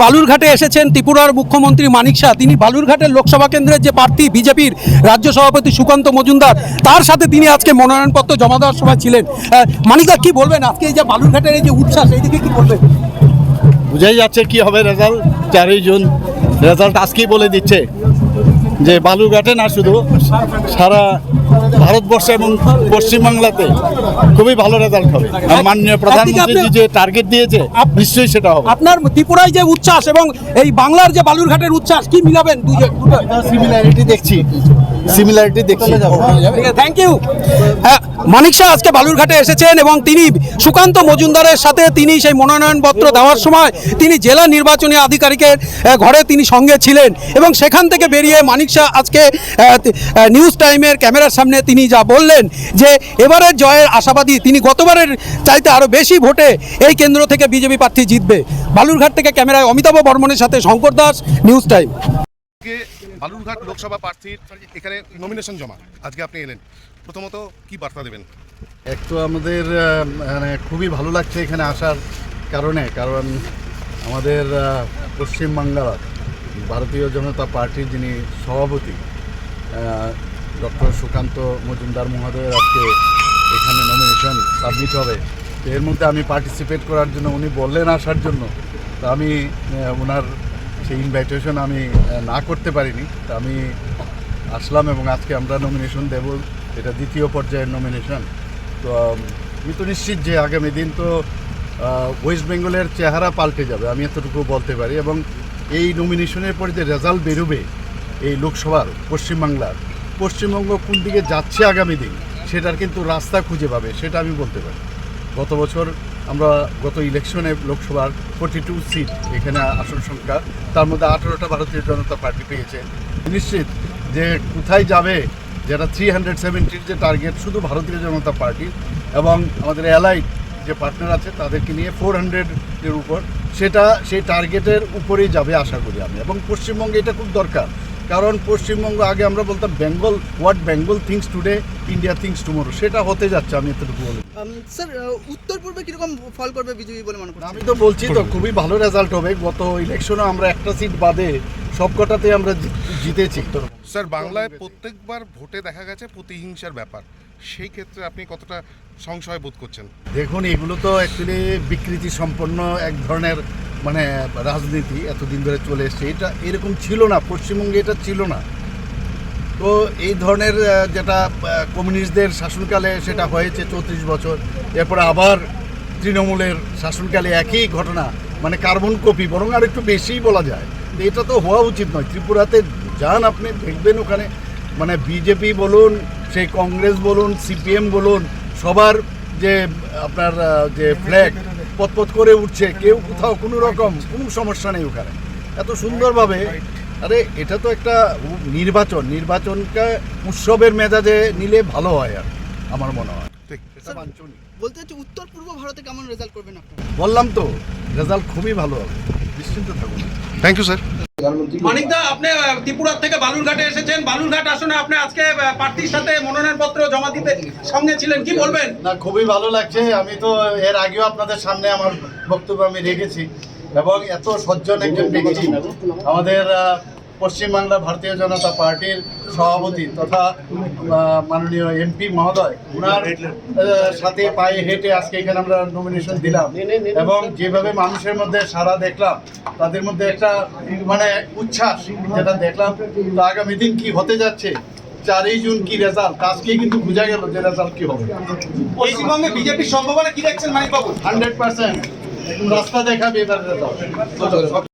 বালুরঘাটে এসেছেন ত্রিপুরার মুখ্যমন্ত্রী মানিক শাহ। তিনি বালুরঘাটের লোকসভা কেন্দ্রের যে প্রার্থী বিজেপির রাজ্য সভাপতি সুকান্ত মজুমদার, তার সাথে তিনি আজকে মনোনয়নপত্র জমা দেওয়ার সময় ছিলেন। মানিকদা কি বলবেন? আজকে এই যে বালুরঘাটের এই যে উচ্ছ্বাস, এইদিকে কি বলবেন? বুঝাই যাচ্ছে কি হবে রেজাল্ট চারই জুন। রেজাল্ট আজকেই বলে দিচ্ছে যে বালুরঘাটে না শুধু সারা ভারতবর্ষে এবং পশ্চিমবাংলাতে খুবই ভালো রেজাল্ট হবে। মাননীয় প্রধানমন্ত্রী যে টার্গেট দিয়েছে নিশ্চয়ই সেটা হবে। আপনার ত্রিপুরায় যে উচ্ছ্বাস এবং এই বাংলার যে বালুরঘাটের উচ্ছ্বাস কি মিলাবেন সিমিলারিটি দেখছি। সিমিলারিটি দেখছি। থ্যাংক ইউ হ্যাঁ। মানিক শাহ আজকে বালুরঘাটে এসেছেন এবং তিনি সুকান্ত মজুমদারের সাথে তিনি সেই মনোনয়নপত্র দেওয়ার সময় তিনি জেলা নির্বাচনী আধিকারিকের ঘরে তিনি সঙ্গে ছিলেন এবং সেখান থেকে বেরিয়ে মানিক শাহ আজকে আহ, নিউজ টাইমের ক্যামেরার সামনে তিনি যা বললেন যে এবারের জয়ের আশাবাদী তিনি গতবারের চাইতে আরও বেশি ভোটে এই কেন্দ্র থেকে বিজেপি প্রার্থী জিতবে। বালুরঘাট থেকে ক্যামেরায় অমিতাভ বর্মনের সাথে শঙ্কর দাস নিউজ টাইম। বালুরঘাট লোকসভা প্রার্থীর এখানে নমিনেশন জমা। আজকে আপনি এলেন। প্রথমত কি বার্তা দেবেন? একটু আমাদের মানে খুবই ভালো লাগছে এখানে আসার কারণে কারণ আমাদের পশ্চিমবাংলার ভারতীয় জনতা পার্টির যিনি সভাপতি ডক্টর সুকান্ত মজুমদার মহোদয়ের আজকে এখানে নমিনেশন সাবমিট হবে। তো এর মধ্যে আমি পার্টিসিপেট করার জন্য উনি বললেন আসার জন্য। তো আমি ওনার সেই ইনভাইটেশন আমি না করতে পারিনি। তো আমি আসলাম এবং আজকে আমরা নমিনেশন দেব। এটা দ্বিতীয় পর্যায়ের নমিনেশন তো আম, তো নিশ্চিত যে আগামী দিন তো ওয়েস্ট বেঙ্গলের চেহারা পাল্টে যাবে। আমি এতটুকু বলতে পারি। এবং এই নমিনেশনের পরে যে রেজাল্ট বেরোবে এই লোকসভার পশ্চিমবাংলার পশ্চিমবঙ্গ কোন দিকে যাচ্ছে আগামী দিন, সেটার কিন্তু রাস্তা খুঁজে পাবে, সেটা আমি বলতে পারি। গত বছর আমরা গত ইলেকশনে লোকসভার ফোর্টি টু সিট এখানে আসন সংখ্যা, তার মধ্যে আঠারোটা ভারতীয় জনতা পার্টি পেয়েছে। নিশ্চিত যে কোথায় যাবে যেটা থ্রি হান্ড্রেড সেভেন্টির যে টার্গেট শুধু ভারতীয় জনতা পার্টি এবং আমাদের অ্যালাইড যে পার্টনার আছে, তাদেরকে নিয়ে ফোর হান্ড্রেডের উপর, সেটা সেই টার্গেটের উপরেই যাবে আশা করি আমি। এবং পশ্চিমবঙ্গে এটা খুব দরকার কারণ পশ্চিমবঙ্গ আগে আমরা বলতাম Bengal what Bengal thinks today India thinks tomorrow সেটা হতে যাচ্ছে আমি এতটুকু বলি। স্যার উত্তর পূর্বে কীরকম ফল করবে বিজেপি বলে মনে করছেন? আমি তো বলছি তো খুবই ভালো রেজাল্ট হবে। গত ইলেকশনে আমরা একটা সিট বাদে সবকটাতে আমরা জিতেছি। স্যার বাংলায় প্রত্যেকবার ভোটে দেখা গেছে প্রতিহিংসার ব্যাপার। সেই ক্ষেত্রে আপনি কতটা সংশয় বোধ করছেন? দেখুন এগুলো তো অ্যাকচুয়ালি বিকৃতি সম্পন্ন এক ধরনের মানে রাজনীতি এতদিন ধরে চলে এসছে, এটা এরকম ছিল না, পশ্চিমবঙ্গে এটা ছিল না। তো এই ধরনের যেটা কমিউনিস্টদের শাসনকালে সেটা হয়েছে চৌত্রিশ বছর, এরপরে আবার তৃণমূলের শাসনকালে একই ঘটনা মানে কার্বন কপি, বরং আর একটু বেশিই বলা যায়। তো এটা তো হওয়া উচিত নয়, ত্রিপুরাতে যান আপনি, দেখবেন ওখানে মানে বিজেপি বলুন, সেই কংগ্রেস বলুন, সিপিএম বলুন, সবার যে, আপনার যে ফ্ল্যাগ পতপত করে উঠছে কেউ কোথাও কোনো রকম কোনো সমস্যা নেই ওখানে। এত সুন্দরভাবে আরে এটা তো একটা নির্বাচন নির্বাচনকে উৎসবের মেজাজে নিলে ভালো হয় আর আমার মনে হয়। ঠিক। এটা বাঞ্ছনীয়। বলতে হচ্ছে উত্তর পূর্ব ভারতে কেমন রেজাল্ট করবেন আপনি বললাম তো রেজাল্ট খুবই ভালো হবে। নিশ্চিন্ত থাকুন। থ্যাংক ইউ স্যার মানিকদা আপনি ত্রিপুরা ত্রিপুরার থেকে বালুরঘাটে এসেছেন। বালুরঘাট আসনে আপনি আজকে প্রার্থীর সাথে মনোনয়নপত্র জমা দিতে সঙ্গে ছিলেন। কি বলবেন? না খুবই ভালো লাগছে। আমি তো এর আগেও আপনাদের সামনে আমার বক্তব্য আমি রেখেছি। এবং এত সজ্জন একজন ব্যক্তি আমাদের পশ্চিমবাংলা ভারতীয় জনতা পার্টির সভাপতি তথা মাননীয় এমপি মহোদয় ওনার সাথে পায়ে হেঁটে আজকে এখানে আমরা নমিনেশন দিলাম। এবং যেভাবে মানুষের মধ্যে সারা দেখলাম তাদের মধ্যে একটা মানে উচ্ছ্বাস যেটা দেখলাম তো আগামী দিন কি হতে যাচ্ছে চারই জুন কি রেজাল্ট আজকেই কিন্তু বোঝা গেল যে রেজাল্ট কি হবে। পশ্চিমবঙ্গে বিজেপির সম্ভাবনা কি দেখছেন মানিকবাবু? হান্ড্রেড পার্সেন্ট রাস্তা দেখাবে এবার রেজাল্ট